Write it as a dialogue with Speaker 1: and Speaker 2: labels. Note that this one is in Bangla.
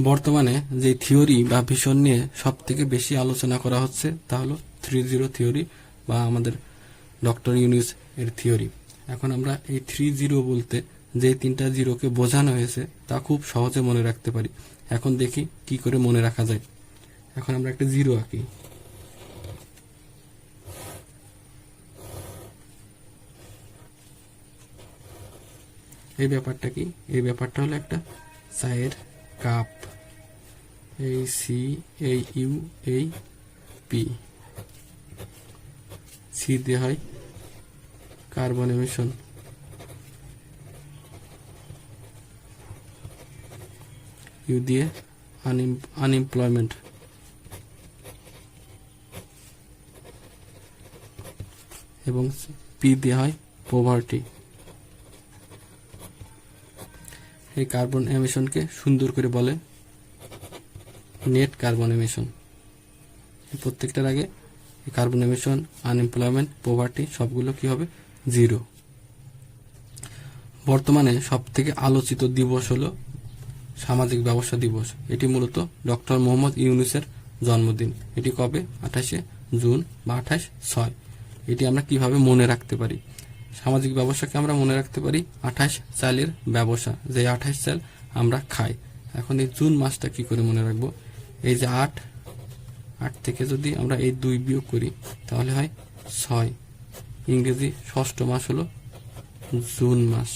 Speaker 1: বর্তমানে যে থিওরি বা ভিশন নিয়ে সব থেকে বেশি আলোচনা করা হচ্ছে, তা হলো থ্রি জিরো থিওরি বা আমাদের ডক্টর ইউনিস এর থিওরি। এখন আমরা এই থ্রি জিরো বলতে যে তিনটা জিরোকে বোঝানো হয়েছে, তা খুব সহজে মনে রাখতে পারি। এখন দেখি কি করে মনে রাখা যায়। এখন আমরা একটা জিরো আঁকি। এই ব্যাপারটা কি? এই ব্যাপারটা হলো একটা চায়ের কাপ। এই সি এই ইউ এই পি সি দিয়ে হয় কার্বন এমিশন ইউ দিয়ে আনএমপ্লয়মেন্ট এবং পি দিয়ে হয় পোভার্টি এই কার্বন এমিশনকে সুন্দর করে বলে নেট কার্বন এমিশন প্রত্যেকটার আগে কার্বন এমিশন আনএমপ্লয়মেন্ট পোভার্টি সবগুলো কি হবে? জিরো বর্তমানে সব থেকে আলোচিত দিবস হলো সামাজিক ব্যবসা দিবস। এটি মূলত ডক্টর মোহাম্মদ ইউনুসের জন্মদিন। এটি কবে? আঠাশে জুন বা আঠাশ ছয়। এটি আমরা কীভাবে মনে রাখতে পারি? সামাজিক ব্যবসাকে আমরা মনে রাখতে পারি আঠাশ চালের ব্যবসা, যে আঠাশ চাল আমরা খাই। এখন এই জুন মাসটা কি করে মনে রাখব? এই যে আট আট থেকে যদি আমরা এই দুই বিয়োগ করি, তাহলে হয় ছয়। ইংরেজি ষষ্ঠ মাস হলো জুন মাস।